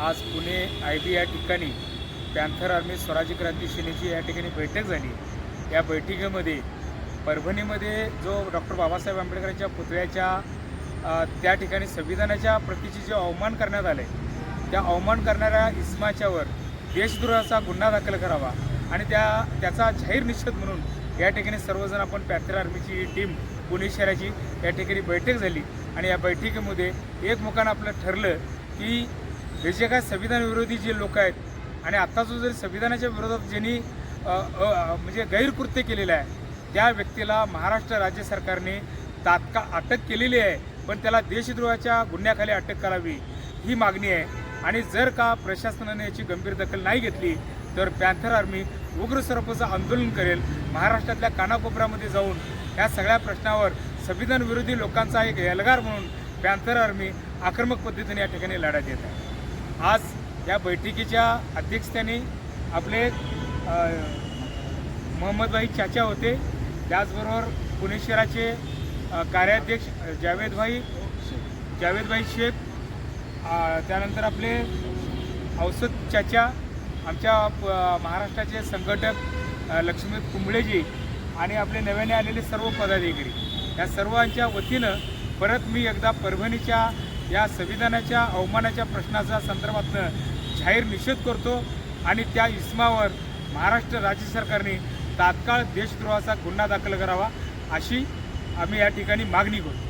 आज पुणे आय बी या ठिकाणी पॅन्थर आर्मी स्वराज्य क्रांती सेनेची या ठिकाणी बैठक झाली. या बैठकीमध्ये परभणीमध्ये जो डॉक्टर बाबासाहेब आंबेडकरांच्या पुतळ्याच्या त्या ठिकाणी संविधानाच्या प्रतीचे जे अवमान करण्यात आले त्या अवमान करणाऱ्या इस्माच्यावर देशद्रोहाचा गुन्हा दाखल करावा आणि त्या त्याचा जाहीर निषेध म्हणून या ठिकाणी सर्वजण आपण पॅन्थर आर्मीची टीम पुणे शहराची या ठिकाणी बैठक झाली. आणि या बैठकीमध्ये एकमुखानं आपलं ठरलं की हे जे काय संविधान विरोधी जे लोक आहेत आणि आत्ताचं जर जरी संविधानाच्या विरोधात ज्यांनी म्हणजे गैरकृत्य केलेलं आहे त्या व्यक्तीला महाराष्ट्र राज्य सरकारने तात्काळ अटक केलेली आहे पण त्याला देशद्रोहाच्या गुन्ह्याखाली अटक करावी ही मागणी आहे. आणि जर का प्रशासनाने याची गंभीर दखल नाही घेतली तर पॅन्थर आर्मी उग्र स्वरूपाचं आंदोलन करेल. महाराष्ट्रातल्या कानाकोपऱ्यामध्ये जाऊन या सगळ्या प्रश्नावर संविधान विरोधी लोकांचा एक एल्गार म्हणून पॅन्थर आर्मी आक्रमक पद्धतीने या ठिकाणी लढा देत आहे. आज या बैठकीच्या अध्यक्षतेने आपले मोहम्मदभाई चाचा होते. त्याचबरोबर पुणे शहराचे कार्याध्यक्ष जावेदभाई जावेदभाई शेख त्यानंतर आपले औसद चाचा आमच्या प- महाराष्ट्राचे संघटक लक्ष्मी कुंबळेजी आणि आपले नव्याने आलेले सर्व पदाधिकारी. या सर्वांच्या वतीनं परत मी एकदा परभणीच्या या संविधानाच्या अवमानाच्या प्रश्नाच्या संदर्भातनं जाहीर निषेध करतो आणि त्या इस्मावर महाराष्ट्र राज्य सरकारने तात्काळ देशद्रोहाचा गुन्हा दाखल करावा अशी आम्ही या ठिकाणी मागणी करतो.